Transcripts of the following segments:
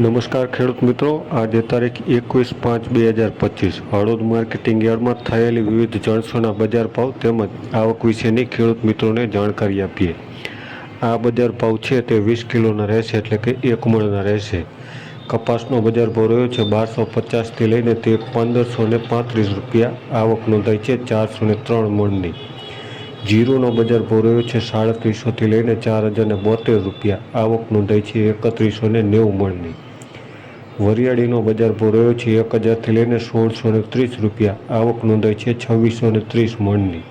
નમસ્કાર ખેડૂત મિત્રો. આજે તારીખ એકવીસ પાંચ બે હજાર પચીસ. હળોદ માર્કેટિંગ યાર્ડમાં થયેલી વિવિધ જણસોના બજાર ભાવ તેમજ આવક વિશેની ખેડૂત મિત્રોને જાણકારી આપીએ. આ બજાર ભાવ છે તે વીસ કિલોના રહેશે એટલે કે એક મણના રહેશે. કપાસનો બજાર ભાવ રહ્યો છે બારસો પચાસથી લઈને તે પંદરસો ને પાંત્રીસ રૂપિયા. આવક નોંધાઈ છે ચારસો ને ત્રણ મણની. જીરુનો બજાર ભાવ રહ્યો છે સાડત્રીસોથી લઈને ચાર હજાર બોતેર રૂપિયા. આવક નોંધાઈ છે એકત્રીસો ને નેવું મણની. વરિયાળીનો બજાર ભાવ છે. એક હજારથી લઈને સોળસો ને ત્રીસ રૂપિયા. આવક નોંધાઈ છે છવ્વીસો ને ત્રીસ મણની.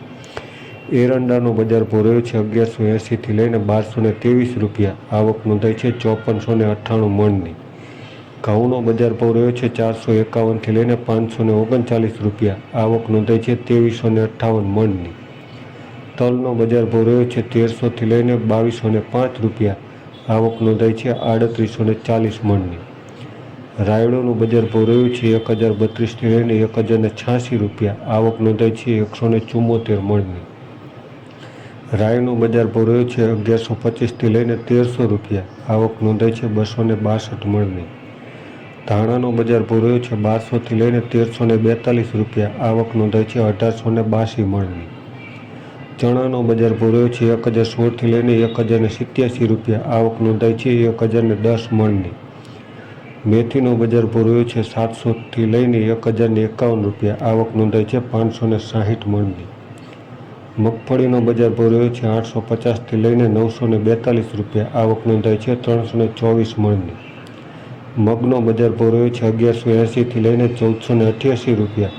એરંડાનો બજાર ભાવ છે અગિયારસો એંસીથી લઈને બારસો ને ત્રેવીસ રૂપિયા. આવક નોંધાઈ છે ચોપનસો ને અઠ્ઠાણું મણની. ઘઉંનો બજાર રહ્યો છે ચારસો એકાવનથી લઈને પાંચસો ને ઓગણચાલીસ રૂપિયા. આવક નોંધાઈ છે ત્રેવીસો ને અઠ્ઠાવન મણની. તલનો બજાર રહ્યો છે તેરસોથી લઈને બાવીસો ને પાંચ રૂપિયા. આવક નોંધાઈ છે આડત્રીસો ને ચાલીસ મણની. રાયડોનું બજાર ભાવ છે. એક હજાર બત્રીસથી લઈને એક હજાર ને છ્યાસી રૂપિયા. આવક નોંધાઈ છે. એકસો ને ચુમ્મોતેર મણની. રાયનું બજાર ભાવ છે. અગિયારસો પચીસથી લઈને તેરસો રૂપિયા. આવક નોંધાઈ છે બસો ને બાસઠ મણની. ધાણાનો બજાર ભાવ છે બારસોથી લઈને તેરસો ને બેતાલીસ રૂપિયા. આવક નોંધાઈ છે અઢારસો ને બાસી મણની. ચણાનો બજાર ભાવ છે. એક હજાર સોળથી લઈને એક હજાર ને સિત્યાસી રૂપિયા. આવક નોંધાઈ છે. એક હજાર ને દસ મણની. મેથીનો બજાર ભોરવ્યો છે સાતસોથી લઈને એક હજારને એકાવન રૂપિયા. આવક નોંધાઈ છે પાંચસો ને સાહીઠ મણની. મગફળીનો બજાર ભોરવ્યો છે આઠસો પચાસથી લઈને નવસો ને બેતાલીસ રૂપિયા. આવક નોંધાઈ છે ત્રણસો ને ચોવીસ મણની. મગનો બજાર ભોરવ્યો છે અગિયારસો એંસીથી લઈને ચૌદસો ને અઠ્યાસી રૂપિયા.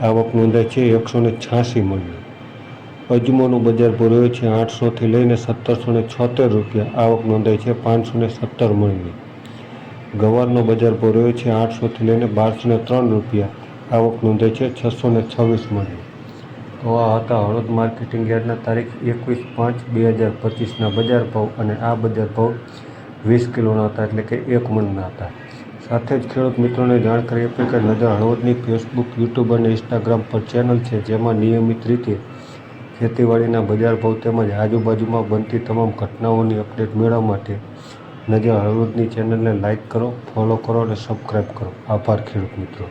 આવક નોંધાઈ છે એકસો ને છ્યાસી મણની. અજમોનું બજાર ભોરવ્યો છે આઠસોથી લઈને સત્તરસો ને છોતેર રૂપિયા. આવક નોંધાઈ છે પાંચસો ને સત્તર મણની. ગવારનો બજાર ભાવ રહ્યો છે, આઠસોથી લઈને બારસો ને ત્રણ રૂપિયા. આવક નોંધાઈ છે છસો ને છવ્વીસ મળી. તો આ હતા હળવદ માર્કેટિંગ યાર્ડના તારીખ એકવીસ પાંચ બે હજાર પચીસના બજાર ભાવ અને આ બજાર ભાવ વીસ કિલોના હતા એટલે કે એક મણના હતા. સાથે જ ખેડૂત મિત્રોને જાણકારી આપી કે નજર હળવદની ફેસબુક, યુટ્યુબ અને ઇન્સ્ટાગ્રામ પર ચેનલ છે, જેમાં નિયમિત રીતે ખેતીવાડીના બજાર ભાવ તેમજ આજુબાજુમાં બનતી તમામ ઘટનાઓની અપડેટ મેળવવા માટે નજર હળવદની ચેનલને લાઇક કરો ફોલો કરો અને સબસ્ક્રાઈબ કરો. આભાર ખેડૂત મિત્રો.